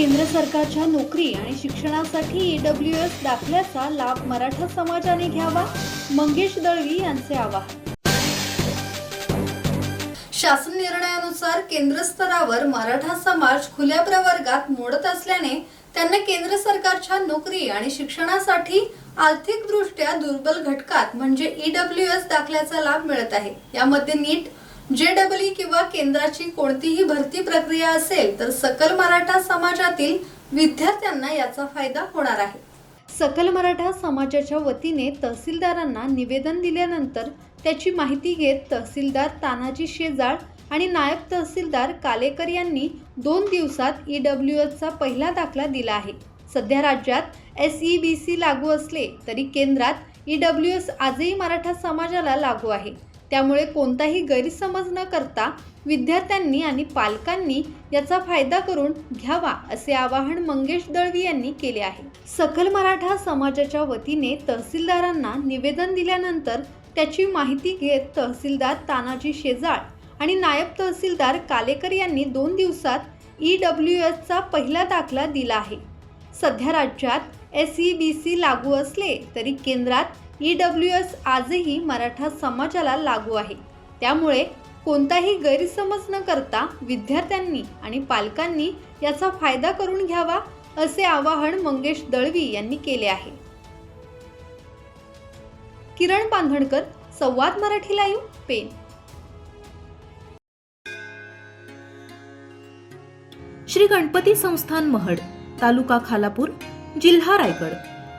केंद्र सरकारच्या नोकरी आणि शिक्षणासाठी ईडब्ल्यू एस दाखल्याचा लाभ मराठा समाजाने घ्यावा मंगेश दळवी यांचे आवाहन. शासन निर्णयानुसार केंद्र स्तरावर मराठा समाज खुल्या प्रवर्गात मोडत असल्याने त्यांना केंद्र सरकारच्या नोकरी आणि शिक्षणासाठी आर्थिक दृष्ट्या दुर्बल घटकात म्हणजे ईडब्ल्यू एस दाखल्याचा लाभ मिळत आहे. यामध्ये नीट जे डबल किंवा केंद्राची कोणतीही भरती प्रक्रिया असेल तर सकल मराठा समाजातील विद्यार्थ्यांना याचा फायदा होणार आहे. सकल मराठा समाजाच्या वतीने तहसीलदारांना निवेदन दिल्यानंतर त्याची माहिती घेत तहसीलदार तानाजी शेजाळ आणि नायब तहसीलदार कालेकर यांनी दोन दिवसात ई डब्ल्यू एसचा पहिला दाखला दिला आहे. सध्या राज्यात एस ई बी सी लागू असले तरी केंद्रात ई डब्ल्यू एस आजही मराठा समाजाला लागू आहे. त्यामुळे कोणताही गैरसमज न करता विद्यार्थ्यांनी आणि पालकांनी याचा फायदा करून घ्यावा असे आवाहन मंगेश दळवी यांनी केले आहे. सकल मराठा समाजाच्या वतीने तहसीलदारांना निवेदन दिल्यानंतर त्याची माहिती घेत तहसीलदार तानाजी शेजाळ आणि नायब तहसीलदार कालेकर यांनी दोन दिवसात ई डब्ल्यू एसचा पहिला दाखला दिला आहे. सध्या राज्यात एस ई बी सी लागू असले तरी केंद्रात ई डब्ल्यू एस आजही मराठा समाजाला लागू आहे. त्यामुळे कोणताही गैरसमज न करता विद्यार्थ्यांनी आणि पालकांनी याचा फायदा करून घ्यावा असे आवाहन मंगेश दळवी यांनी केले आहे. किरण बांधणकर संवाद मराठी लाईव्ह पेन श्री गणपती संस्थान महड तालुका खालापूर जिल्हा रायगड.